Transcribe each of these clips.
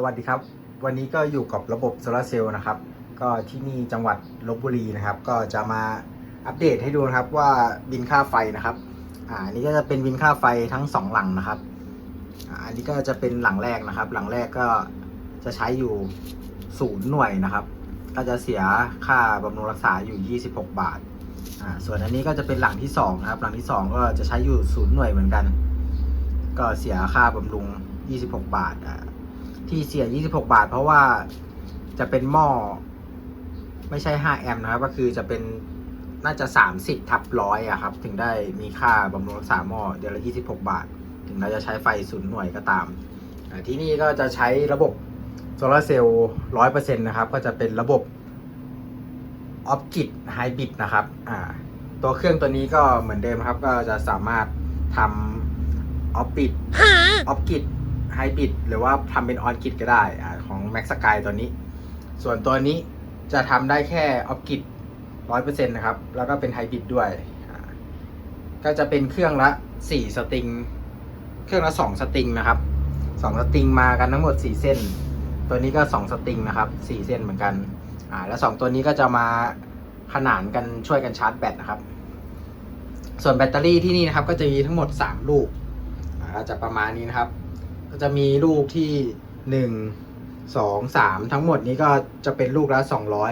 สวัสดีครับ วันนี้ก็อยู่กับระบบโซลาเซลล์นะครับ ก็ที่นี่จังหวัดลบบุรีนะครับ ก็จะมาอัปเดตให้ดูนะครับว่าบินค่าไฟนะครับ อ่าอันนี้ก็จะเป็นบินค่าไฟทั้งสองหลังนะครับอ่าอันนี้ก็จะเป็นหลังแรกนะครับ หลังแรกก็จะใช้อยู่ศูนย์หน่วยนะครับ ก็จะเสียค่าบำรุงรักษาอยู่ 26 บาทอ่าส่วนอันนี้ก็จะเป็นหลังที่สองนะครับ หลังที่สองก็จะใช้อยู่ศูนย์หน่วยเหมือนกัน ก็เสียค่าบำรุง 26 บาทอ่า ที่เสีย 26 บาท เพราะว่าจะเป็นหม้อ ไม่ใช่ 5 แอมป์นะครับ ก็คือจะเป็นน่าจะ 30 ทับร้อยอะครับ ถึงได้มีค่าบำรุงรักษาหม้อเดือนละ 26 บาท ถึงเราจะใช้ไฟศูนย์หน่วยก็ตามอ่าที่นี่ก็จะใช้ระบบโซลาร์เซลล์ร้อยเปอร์เซ็นต์นะครับ ก็จะเป็นระบบออฟกิดไฮบริดนะครับ อ่า ตัวเครื่องตัวนี้ก็เหมือนเดิมครับ ก็จะสามารถทำออฟบิดออฟกิด ไฮบริดหรือว่าทำเป็นออนกิดก็ได้อของ Max Sky ตัวนี้ ส่วนตัวนี้จะทำได้แค่ออฟกิดร้อยเปอร์เซ็นต์นะครับ แล้วก็เป็นไฮบริดด้วย ก็จะเป็นเครื่องละสี่สตริง เครื่องละสองสตริงนะครับสองสตริงมากันทั้งหมดสี่เส้น ตัวนี้ก็สองสตริงนะครับสี่เส้นเหมือนกัน อ่า แล้วสองตัวนี้ก็จะมาขนานกันช่วยกันชาร์จแบตนะครับ ส่วนแบตเตอรี่ที่นี่นะครับ ก็จะมีทั้งหมดสามลูก อ่าก็จะประมาณนี้นะครับ ก็จะมีลูกที่หนึ่งสองสามทั้งหมดนี้ก็จะเป็นลูกละ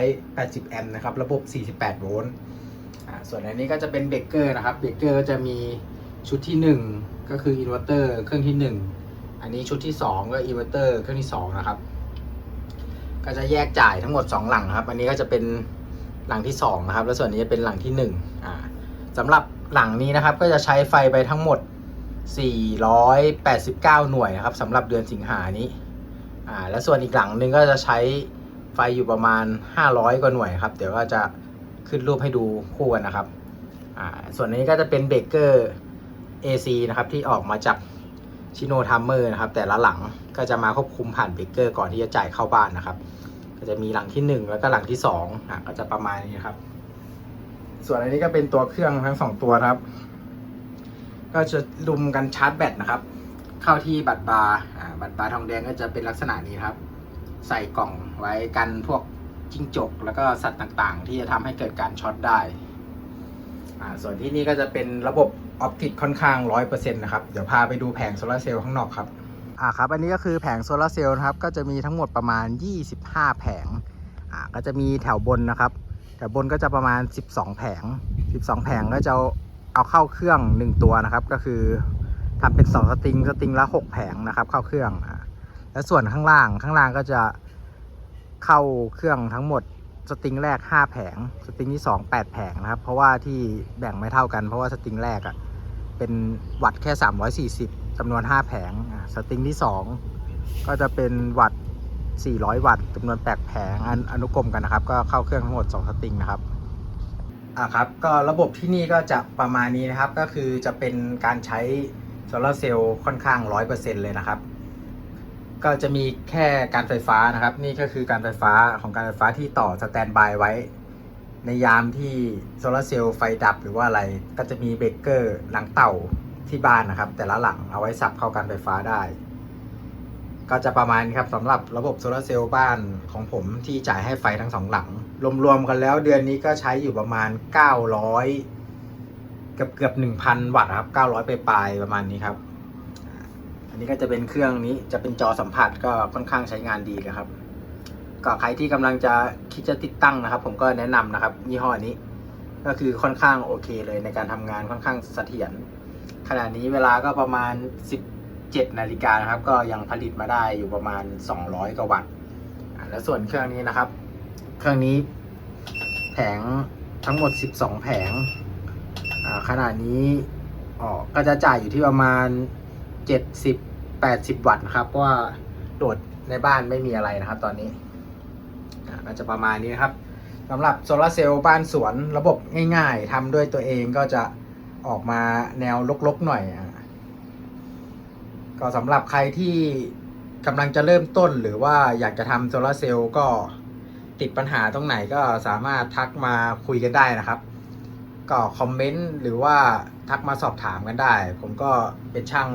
280 แอมป์นะครับ ระบบ 48 โวลต์อ่าส่วนอันนี้ก็จะเป็นเบรกเกอร์นะครับ เบรกเกอร์จะมีชุดที่ 1 ก็คืออินเวอร์เตอร์เครื่องที่ 1 อันนี้ชุดที่ 2 ก็อินเวอร์เตอร์เครื่องที่ 2 นะครับ ก็จะแยกจ่ายทั้งหมด 2 หลังครับ อันนี้ก็จะเป็นหลังที่ 2 นะครับ แล้วส่วนนี้จะเป็นหลังที่1อ่าสำหรับหลังนี้นะครับก็จะใช้ไฟไปทั้งหมด 489 หน่วยนะครับสำหรับเดือนสิงหานี้อ่าและส่วนอีกหลังหนึงก็จะใช้ไฟอยู่ประมาณ 500 กว่าหน่วยครับ เดี๋ยวก็จะขึ้นรูปให้ดูคู่กันนะครับอ่าส่วนนี้ก็จะเป็นเบรกเกอร์ AC นะครับที่ออกมาจากชิโนทัมเมอร์นะครับแต่ละหลังก็จะมาควบคุมผ่านเบรกเกอร์ก่อนที่จะจ่ายเข้าบ้านนะครับ ก็จะมีหลังที่ 1 แล้วก็หลังที่2อะก็จะประมาณนี้ครับ ส่วนอันนี้ก็เป็นตัวเครื่องทั้งสองตัวครับ ก็จะลุมกันชาร์จแบตนะครับ เข้าที่บัตรบาร์บัตรบาร์ทองแดงก็จะเป็นลักษณะนี้ครับ ใส่กล่องไว้กันพวกจิ้งจก แล้วก็สัตว์ต่างๆ ที่จะทำให้เกิดการช็อตได้ส่วนที่นี่ก็จะเป็นระบบออปติกค่อนข้างร้อยเปอร์เซ็นต์นะครับ เดี๋ยวพาไปดูแผงโซลาร์เซลล์ข้างนอกครับอ่าครับ อันนี้ก็คือแผงโซลาร์เซลล์นะครับ ก็จะมีทั้งหมดประมาณ 25 แผงอ่าก็จะมีแถวบนนะครับ แถวบนก็จะประมาณ 12 แผง 12 แผงก็จะ เอาเข้าเครื่อง1ตัวนะครับ ก็คือทำเป็น2สตริงสตริงละ6แผงนะครับ เข้าเครื่องแล้วส่วนข้างล่างข้างล่างก็จะเข้าเครื่องทั้งหมดสตริงแรก 5 แผง สตริงที่ 2 8 แผงนะครับ เพราะว่าที่แบ่งไม่เท่ากัน เพราะว่าสตริงแรกอะ่ะเป็นวัตต์แค่ 340จำนวน 5 แผง สตริงที่ 2 ก็จะเป็นวัตต์400 วัตต์จำนวน 8 แผง อันอนุกรมกันนะครับ ก็เข้าเครื่องทั้งหมด 2 สตริงนะครับ อ่าครับก็ระบบที่นี่ก็จะประมาณนี้นะครับ ก็คือจะเป็นการใช้โซลาร์เซลล์ค่อนข้าง 100%เลยนะครับ ก็จะมีแค่การไฟฟ้านะครับ นี่ก็คือการไฟฟ้าของการไฟฟ้าที่ต่อสแตนบายไว้ ในยามที่โซลาร์เซลล์ไฟดับหรือว่าอะไรก็จะมีเบรกเกอร์หลังเต่าที่บ้านนะครับ แต่ละหลังเอาไว้สับเข้าการไฟฟ้าได้ ก็จะประมาณครับสำหรับระบบโซลาร์เซลล์บ้านของผมที่จ่ายให้ไฟทั้งสองหลัง รวมๆกันแล้วเดือนนี้ก็ใช้อยู่ประมาณ 900 เกือบเกือบ1,000 วัตต์ครับ 900 ไปปลายประมาณนี้ครับ อันนี้ก็จะเป็นเครื่องนี้จะเป็นจอสัมผัสก็ค่อนข้างใช้งานดีเลยครับ ก็ใครที่กำลังจะคิดจะติดตั้งนะครับ ผมก็แนะนำนะครับยี่ห้อนี้ ก็คือค่อนข้างโอเคเลยในการทำงานค่อนข้างเสถียรขณะนี้เวลาก็ประมาณ 7 นาฬิกานะครับ ก็ยังผลิตมาได้อยู่ประมาณ 200 กว่าวัตต์อ่าแล้วส่วนเครื่องนี้นะครับ เครื่องนี้แผงทั้งหมด 12 แผงอ่าขณะนี้อ๋อก็จะจ่ายอยู่ที่ประมาณ 70 80 วัตต์ครับเพราะว่าโหลดในบ้านไม่มีอะไรนะครับตอนนี้อ่าก็จะประมาณนี้นะครับสำหรับโซลาร์เซลล์บ้านสวนระบบง่ายๆทำด้วยตัวเองก็จะออกมาแนวลกๆหน่อยอ ก็สำหรับใครที่กำลังจะเริ่มต้นหรือว่าอยากจะทำโซลาเซลล์ก็ติดปัญหาตรงไหนก็สามารถทักมาคุยกันได้นะครับ ก็คอมเมนต์หรือว่าทักมาสอบถามกันได้ ผมก็เป็นช่าง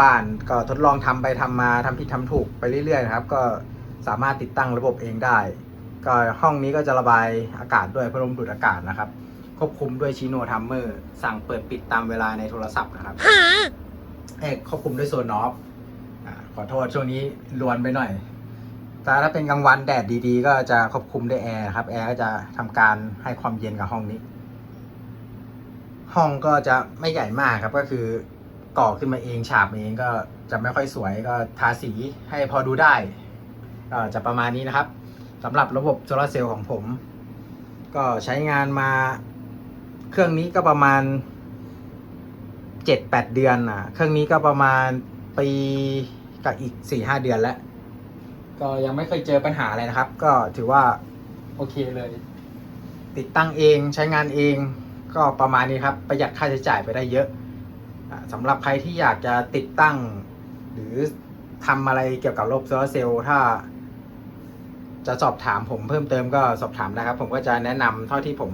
บ้านๆก็ทดลองทำไปทำมาทำผิดทำถูกไปเรื่อยๆนะครับ ก็สามารถติดตั้งระบบเองได้ ก็ห้องนี้ก็จะระบายอากาศด้วยพัดลมดูดอากาศนะครับ ควบคุมด้วยชิโนทัมเมอร์ สั่งเปิดปิดตามเวลาในโทรศัพท์นะครับ เอกควบคุมด้วยโซนอฟอ่าขอโทษช่วงนี้ลวนไปหน่อยแต่ถ้าเป็นกลางวันแดดดีๆ ก็จะควบคุมด้วยแอร์ครับ แอร์ก็จะทำการให้ความเย็นกับห้องนี้ ห้องก็จะไม่ใหญ่มากครับก็คือก่อขึ้นมาเองฉาบเองก็จะไม่ค่อยสวยก็ทาสีให้พอดูได้ก็จะประมาณนี้นะครับสำหรับระบบโซลาเซลล์ของผม ก็ใช้งานมาเครื่องนี้ก็ประมาณ เจ็ดแปดเดือนอะ เครื่องนี้ก็ประมาณปีกับอีกสี่ห้าเดือนแล้ว ก็ยังไม่เคยเจอปัญหาอะไรนะครับ ก็ถือว่าโอเคเลย ติดตั้งเองใช้งานเองก็ประมาณนี้ครับ ประหยัดค่าใช้จ่ายไปได้เยอะสำหรับใครที่อยากจะติดตั้ง หรือทำอะไรเกี่ยวกับระบบโซลาเซลล์ถ้า จะสอบถามผมเพิ่มเติมก็สอบถามนะครับ ผมก็จะแนะนำเท่าที่ผม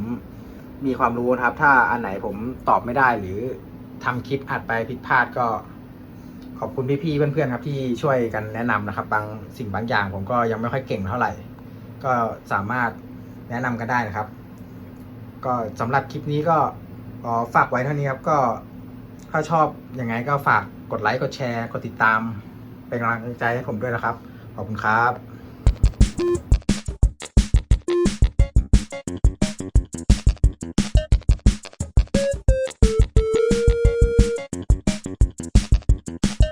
มีความรู้นะครับ ถ้าอันไหนผมตอบไม่ได้หรือ ทำคลิปอัดไปผิดพลาดก็ ขอบคุณพี่ๆเพื่อนๆครับ ที่ช่วยกันแนะนำนะครับ บางสิ่งบางอย่างผมก็ยังไม่ค่อยเก่งเท่าไหร่ ก็สามารถแนะนำกันได้นะครับ ก็สำหรับคลิปนี้ก็ฝากไว้เท่านี้ครับ ก็ถ้าชอบยังไงก็ฝากกดไลค์กดแชร์ กดติดตาม เป็นกำลังใจให้ผมด้วยนะครับ ขอบคุณครับ